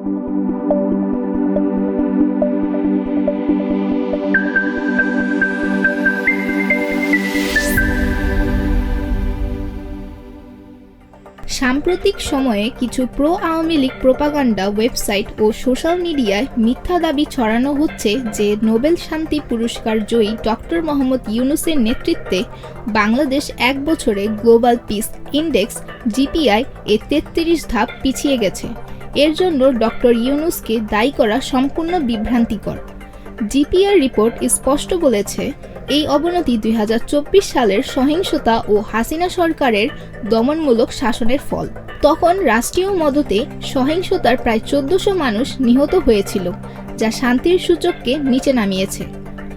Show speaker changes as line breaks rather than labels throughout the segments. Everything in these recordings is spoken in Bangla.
সাম্প্রতিক সময়ে কিছু pro Awami League propaganda website ও সোশ্যাল মিডিয়ায় মিথ্যা দাবি ছড়ানো হচ্ছে যে নোবেল শান্তি পুরস্কার জয়ী ডক্টর মোহাম্মদ ইউনুসের নেতৃত্বে বাংলাদেশ এক বছরে গ্লোবাল পিস ইন্ডেক্স, জিপিআই, এ তেত্রিশ ধাপ পিছিয়ে গেছে। এর জন্য ডক্টর ইউনুসকে দায়ী করা সম্পূর্ণ বিভ্রান্তিকর। জিপিআর রিপোর্ট স্পষ্ট বলেছে, এই অবনতি দুই হাজার চব্বিশ সালের সহিংসতা ও হাসিনা সরকারের দমনমূলক শাসনের ফল। তখন রাষ্ট্রীয় মদতে সহিংসতার প্রায় চোদ্দশো মানুষ নিহত হয়েছিল, যা শান্তির সূচককে নিচে নামিয়েছে।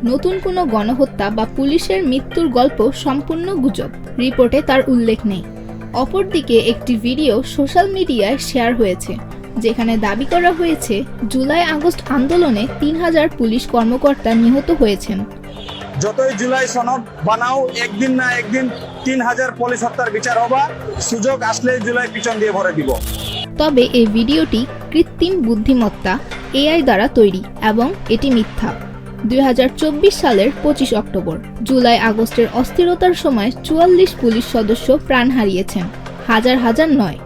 নতুন কোনো গণহত্যা বা পুলিশের মৃত্যুর গল্প সম্পূর্ণ গুজব, রিপোর্টে তার উল্লেখ নেই। অপরদিকে একটি ভিডিও সোশ্যাল মিডিয়ায় শেয়ার হয়েছে যেখানে দাবি করা হয়েছে জুলাই আগস্ট আন্দোলনে তিন হাজার পুলিশ কর্মকর্তা নিহত হয়েছেন।
যতই জুলাই সনদ বানাও একদিন না একদিন তিন হাজার পুলিশ হত্যার বিচার হবা সুযোগ আসলে জুলাই পিছন দিয়ে ভরে দিব।
তবে এই ভিডিওটি কৃত্রিম বুদ্ধিমত্তা এআই দ্বারা তৈরি এবং এটি মিথ্যা। দুই হাজার চব্বিশ সালের পঁচিশ অক্টোবর জুলাই আগস্টের অস্থিরতার সময় চুয়াল্লিশ পুলিশ সদস্য প্রাণ হারিয়েছেন। হাজার হাজার নয়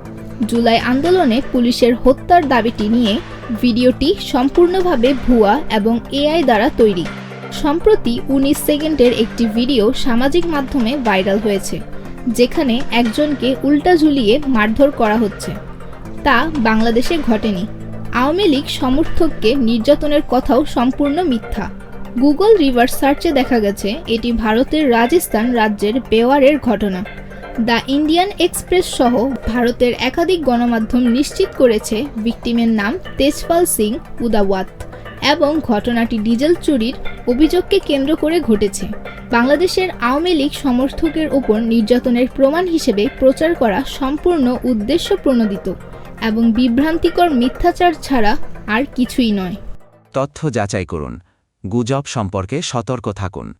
জুলাই আন্দোলনে পুলিশের হত্যার দাবিটি নিয়ে ভিডিওটি সম্পূর্ণভাবে ভুয়া এবং এআই দ্বারা তৈরি। সম্প্রতি উনিশ সেকেন্ডের একটি ভিডিও সামাজিক মাধ্যমে ভাইরাল হয়েছে, যেখানে একজনকে উল্টা ঝুলিয়ে মারধর করা হচ্ছে। তা বাংলাদেশে ঘটেনি। আওয়ামী লীগ সমর্থককে নির্যাতনের কথাও সম্পূর্ণ মিথ্যা। গুগল রিভার্স সার্চে দেখা গেছে, এটি ভারতের রাজস্থান রাজ্যের বেওয়ারের ঘটনা। দ্য ইন্ডিয়ান এক্সপ্রেস সহ ভারতের একাধিক গণমাধ্যম নিশ্চিত করেছে ভিকটিমের নাম তেজপাল সিং উদাওয়াত এবং ঘটনাটি ডিজেল চুরির অভিযোগকে কেন্দ্র করে ঘটেছে। বাংলাদেশের আওয়ামী লীগ সমর্থকের উপর নির্যাতনের প্রমাণ হিসেবে প্রচার করা সম্পূর্ণ উদ্দেশ্য প্রণোদিত এবং বিভ্রান্তিকর মিথ্যাচার ছাড়া আর কিছুই নয়।
তথ্য যাচাই করুন। গুজব সম্পর্কে সতর্ক থাকুন।